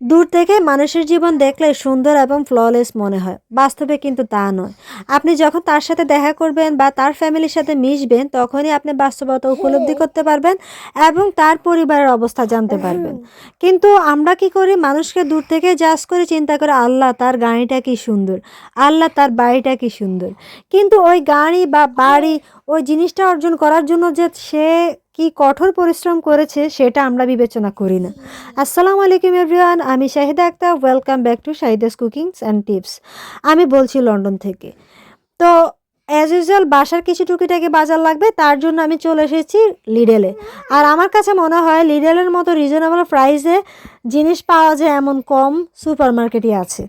দূর থেকে মানুষের জীবন দেখলে সুন্দর এবং ফ্ললেস মনে হয়। বাস্তবে কিন্তু তা নয়। আপনি যখন তার সাথে দেখা করবেন বা তার ফ্যামিলির সাথে মিশবেন, তখনই আপনি বাস্তবতা উপলব্ধি করতে পারবেন এবং তার পরিবারের অবস্থা জানতে পারবেন। কিন্তু আমরা কি করি? মানুষকে দূর থেকে জাজ করে চিন্তা করে, আল্লাহ, তার গাড়িটা কি সুন্দর? আল্লাহ, তার বাড়িটা কি সুন্দর? কিন্তু ওই গাড়ি বা বাড়ি ওই জিনিসটা অর্জন করার জন্য যে সে কি কঠোর পরিশ্রম করেছে সেটা আমরা বিবেচনা করি না। আসসালামু আলাইকুম এভরিওয়ান, আমি Shahida Akhtar welcome back to Shahida's cookings and tips আমি বলছি লন্ডন থেকে। তো অ্যাজ ইউজুয়াল বাসার কিছু টুকিটাকি বাজার লাগবে, তার জন্য আমি চলে এসেছি লিডেলে আর আমার কাছে মনে হয় লিডেলের মতো রিজনেবল প্রাইসে জিনিস পাওয়া যায় এমন কম সুপার মার্কেটই আছে।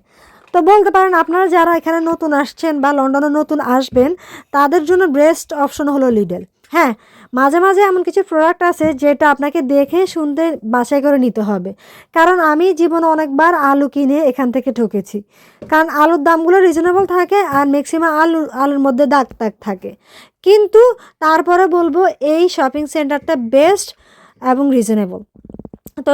তো বলতে পারেন, আপনারা যারা এখানে নতুন আসছেন বা লন্ডনে নতুন আসবেন, তাদের জন্য বেস্ট অপশন হলো লিডেল হ্যাঁ মাঝে মাঝে এমন কিছু প্রোডাক্ট আছে যেটা আপনাকে দেখে শুনতে বাসায় করে নিতে হবে। কারণ আমি জীবনে অনেকবার আলু কিনে এখান থেকে ঠকেছি। কারণ আলুর দামগুলো রিজনেবল থাকে আর ম্যাক্সিমাম আলু, আলুর মধ্যে দাগ দাগ থাকে। কিন্তু তারপরে বলব এই শপিং সেন্টারটা বেস্ট এবং রিজনেবল তো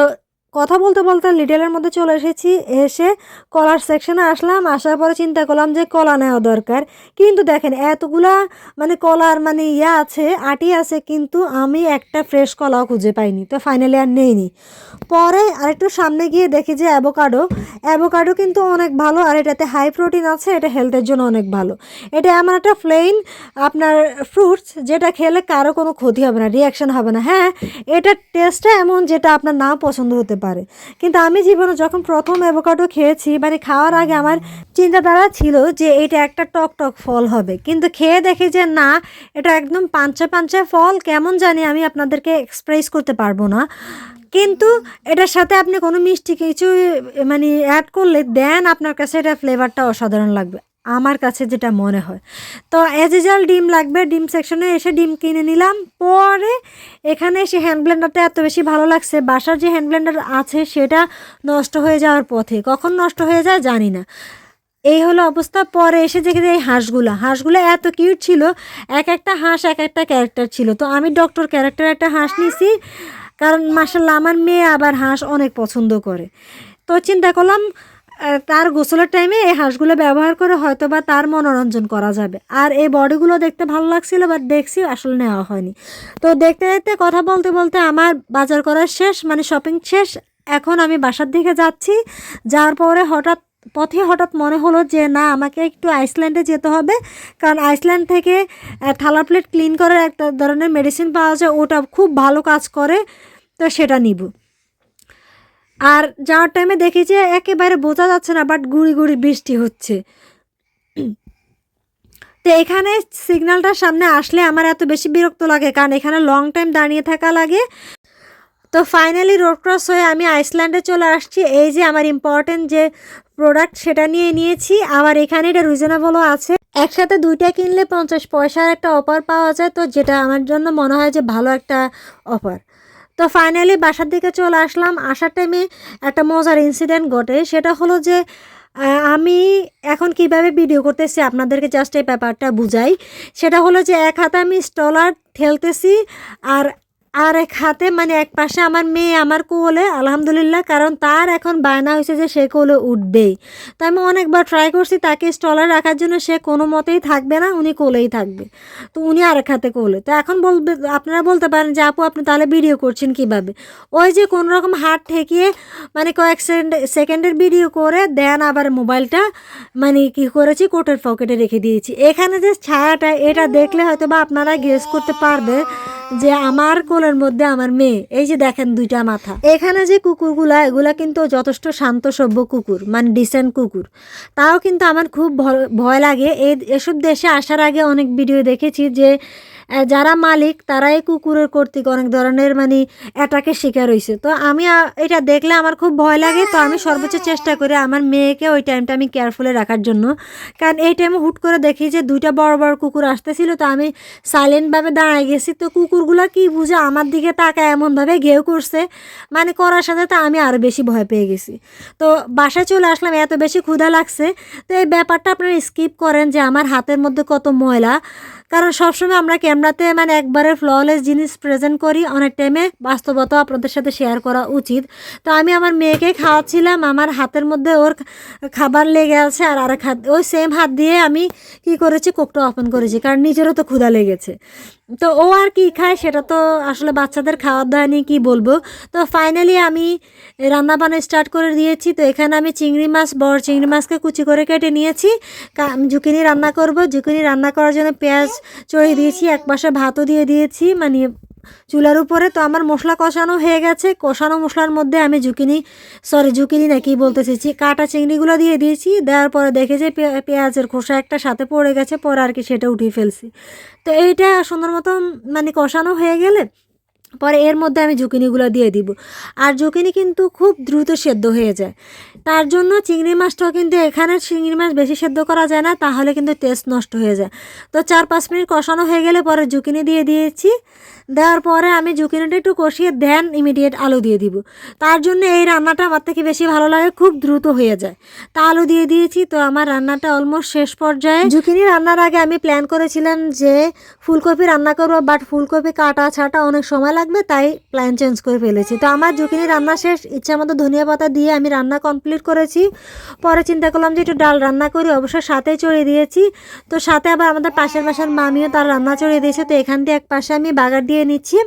কথা বলতে বলতে লিডেলের মধ্যে চলে এসেছি। এসে কলার সেকশনে আসলাম, আসার পরে চিন্তা করলাম যে কলা নেওয়া দরকার। কিন্তু দেখেন, এতগুলা মানে কলার মানে ইয়া আছে, আটি আছে, কিন্তু আমি একটা ফ্রেশ কলাও খুঁজে পাইনি। তো ফাইনালি আর নেইনি। পরে আরেকটু সামনে গিয়ে দেখি যে অ্যাভোকাডো অ্যাভোকাডো কিন্তু অনেক ভালো, আর এটাতে হাই প্রোটিন আছে, এটা হেলথের জন্য অনেক ভালো। এটা এমন একটা প্লেন আপনার ফ্রুটস যেটা খেলে কারও কোনো ক্ষতি হবে না রিয়াকশন হবে না। হ্যাঁ এটার টেস্টটা এমন যেটা আপনার না পছন্দ হতে পারে। কিন্তু আমি জীবনে যখন প্রথম অ্যাভোকাডো খেয়েছি মানে খাওয়ার আগে আমার চিন্তাধারা ছিল যে এটা একটা টক টক ফল হবে। কিন্তু খেয়ে দেখি যে না, এটা একদম পাঞ্চা পাঞ্চা ফল, কেমন জানি আমি আপনাদেরকে এক্সপ্রেস করতে পারব না। কিন্তু এটার সাথে আপনি কোনো মিষ্টি কিছু মানে অ্যাড করলে দেন, আপনার কাছে এটা ফ্লেভারটা অসাধারণ লাগবে। আমার কাছে যেটা মনে হয়। তো অ্যাজ ইউজুয়াল ডিম লাগবে, ডিম সেকশনে এসে ডিম কিনে নিলাম। পরে এখানে এসে হ্যান্ড ব্লেন্ডারটা এত বেশি ভালো লাগছে, বাসার যে হ্যান্ড ব্লেন্ডার আছে সেটা নষ্ট হয়ে যাওয়ার পথে। কখন নষ্ট হয়ে যায় জানি না। এই হলো অবস্থা। পরে এসে দেখে এই হাঁসগুলো হাঁসগুলো এত কিউট ছিল, এক একটা হাঁস এক একটা ক্যারেক্টার ছিল। তো আমি ডক্টর ক্যারেক্টার একটা হাঁস নিছি, কারণ মাসাল্লাহ আমার মেয়ে আবার হাঁস অনেক পছন্দ করে। তো চিন্তা করলাম তার গোসলের টাইমে এই হাঁসগুলো ব্যবহার করে হয়তো বা তার মনোরঞ্জন করা যাবে। আর এই বডিগুলো দেখতে ভালো লাগছিল বাট দেখছি আসলে নেওয়া হয়নি। তো দেখতে দেখতে কথা বলতে বলতে আমার বাজার করা শেষ মানে শপিং শেষ, এখন আমি বাসার দিকে যাচ্ছি। যাওয়ার পরে হঠাৎ, পথে হঠাৎ মনে হলো যে না, আমাকে একটু আইসল্যান্ডে যেতে হবে। কারণ আইসল্যান্ড থেকে থালা প্লেট ক্লিন করার একটা ধরনের মেডিসিন পাওয়া যায়, ওটা খুব ভালো কাজ করে, তো সেটা নিব। আর যাওয়ার টাইমে দেখি যে একেবারে বোঝা যাচ্ছে না বাট গুড়ি গুড়ি বৃষ্টি হচ্ছে। তো এখানে সিগন্যালটার সামনে আসলে আমার এত বেশি বিরক্ত লাগে, কারণ এখানে লং টাইম দাঁড়িয়ে থাকা লাগে। তো ফাইনালি রোড ক্রস হয়ে আমি আইসল্যান্ডে চলে আসছি। এই যে আমার ইম্পর্টেন্ট যে প্রোডাক্ট সেটা নিয়ে নিয়েছি। আবার এখানে এটা রিজনেবলও আছে। একসাথে দুইটা কিনলে পঞ্চাশ পয়সার একটা অফার পাওয়া যায়, তো যেটা আমার জন্য মনে হয় যে ভালো একটা অফার তো ফাইনালি বাসার দিকে চলে আসলাম। আসার টাইমে একটা মজার ইনসিডেন্ট ঘটে। সেটা হলো যে আমি এখন কীভাবে ভিডিও করতেছি আপনাদেরকে জাস্ট এই ব্যাপারটা বুঝাই। সেটা হলো যে, এক হাতে আমি স্টলার ঠেলতেছি আর আর এক হাতে মানে এক পাশে আমার মেয়ে আমার কোলে, আলহামদুলিল্লাহ, কারণ তার এখন বায়না হয়েছে যে সে কোলে উঠবেই। তো আমি অনেকবার ট্রাই করছি তাকে স্টলার রাখার জন্য, সে কোনো মতেই থাকবে না, উনি কোলেই থাকবে। তো উনি আরেক হাতে কোলে। তো এখন বলবে, আপনারা বলতে পারেন যে, আপু, আপনি তাহলে ভিডিও করছেন কীভাবে? ওই যে কোনো রকম হাত ঠেকিয়ে মানে কয়েক সেকেন্ড সেকেন্ডের ভিডিও করে, দেন আবার মোবাইলটা মানে কি করেছি কোটের পকেটে রেখে দিয়েছি। এখানে যে ছায়াটা, এটা দেখলে হয়তো বা আপনারা গেস করতে পারবে যে আমার কোলের মধ্যে আমার মেয়ে, এই যে দেখেন দুইটা মাথা। এখানে যে কুকুরগুলা, এগুলা কিন্তু যথেষ্ট শান্ত, সভ্য কুকুর মানে ডিসেন্ট কুকুর। তাও কিন্তু আমার খুব ভয়- লাগে। এই এসব দেশে আসার আগে অনেক ভিডিও দেখেছি যে যারা মালিক তারা এই কুকুরের কর্তৃক অনেক ধরনের মানে অ্যাটাকের শিকার হয়েছে তো আমি এটা দেখলে আমার খুব ভয় লাগে। তো আমি সর্বোচ্চ চেষ্টা করি আমার মেয়েকে ওই টাইমটা আমি কেয়ারফুলে রাখার জন্য। কারণ এই টাইমে হুট করে দেখি যে দুইটা বড় বড় কুকুর আসতেছিল। তো আমি সাইলেন্টভাবে দাঁড়ায় গেছি। তো কুকুরগুলো কি বুঝে আমার দিকে তাকায় এমনভাবে ঘেউ করছে। মানে করার সাথে তো আমি আরও বেশি ভয় পেয়ে গেছি। তো বাসায় চলে আসলাম, এত বেশি ক্ষুধা লাগছে। তো এই ব্যাপারটা আপনারা স্কিপ করেন যে আমার হাতের মধ্যে কত ময়লা। কারণ সবসময় আমরা ক্যামেরাতে মানে একবারে ফ্ললেস জিনিস প্রেজেন্ট করি, অনেক টাইমে বাস্তবতা আপনাদের সাথে শেয়ার করা উচিত। তো আমি আমার মেয়েকে খাওয়াচ্ছিলাম, আমার হাতের মধ্যে ওর খাবার লেগে আছে আর আরেক হাত, ওই সেম হাত দিয়ে আমি কি করেছি কোকটা ওপেন করেছি, কারণ নিজেরও তো ক্ষুধা লেগেছে। তো ও আর কি খায় সেটা তো আসলে বাচ্চাদের খাওয়ার দাওয়া নিয়ে কী বলব? তো ফাইনালি আমি রান্না বান্না স্টার্ট করে দিয়েছি। তো এখানে আমি চিংড়ি মাছ, বড় চিংড়ি মাছকে কুচি করে কেটে নিয়েছি। ঝুঁকিনি রান্না করব। ঝুঁকিনি রান্না করার জন্য পেঁয়াজ চড়িয়ে দিয়েছি, এক পাশে ভাতও দিয়ে দিয়েছি মানে চুলার উপরে তো আমার মশলা কষানো হয়ে গেছে। কষানো মশলার মধ্যে আমি জুকিনি সরি জুকিনি না, কি বলতে চাইছি? কাটা চিংড়িগুলো দিয়ে দিয়েছি, দেওয়ার পরে দেখে যে পেঁয়াজের খোসা একটা সাথে পড়ে গেছে, পরে আর কি সেটা উঠিয়ে ফেলছি। তো এইটা সুন্দর মতো মানে কষানো হয়ে গেলে পরে এর মধ্যে আমি জুকিনিগুলো দিয়ে দিব। আর জুকিনি কিন্তু খুব দ্রুত সেদ্ধ হয়ে যায়। তার জন্য চিংড়ি মাছটাও কিন্তু এখানে চিংড়ি মাছ বেশি সেদ্ধ করা যায় না, তাহলে কিন্তু টেস্ট নষ্ট হয়ে যায়। তো চার পাঁচ মিনিট কষানো হয়ে গেলে পরে জুকিনি দিয়ে দিয়েছি। দেওয়ার পরে আমি জুকিনিটা একটু কষিয়ে দেন ইমিডিয়েট আলু দিয়ে দিব। তার জন্য এই রান্নাটা আমার থেকে বেশি ভালো লাগে, খুব দ্রুত হয়ে যায়। তা আলু দিয়ে দিয়েছি, তো আমার রান্নাটা অলমোস্ট শেষ পর্যায়ে। জুকিনি রান্নার আগে আমি প্ল্যান করেছিলাম যে ফুলকপি রান্না করব বাট ফুলকপি কাটা ছাটা অনেক সময় লাগবে, তাই প্ল্যান চেঞ্জ করে ফেলেছি। তো আমার জুকিনি রান্না শেষ, ইচ্ছা মতো ধনিয়া পাতা দিয়ে আমি রান্না কমপ্লিট করেছি। পরে চিন্তা করলাম যে একটু ডাল রান্না করি, অবশ্য সাথে চড়িয়ে দিয়েছি। তো সাথে আবার আমাদের পাশের পাশের মামিও তার রান্না চড়িয়ে দিয়েছে, তো এখান দিয়ে এক পাশে আমি বাগার দিয়ে নিচ্ছি।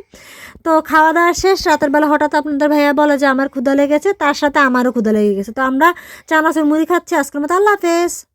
তো খাওয়া দাওয়া শেষ, রাতের বেলা হঠাৎ আপনাদের ভাইয়া বলে যে আমার ক্ষুদা লেগেছে, তার সাথে আমারও ক্ষুদা লেগে গেছে। তো আমরা চানাচুর মুড়ি খাচ্ছি, আজকের মতো আল্লাহ হাফেজ।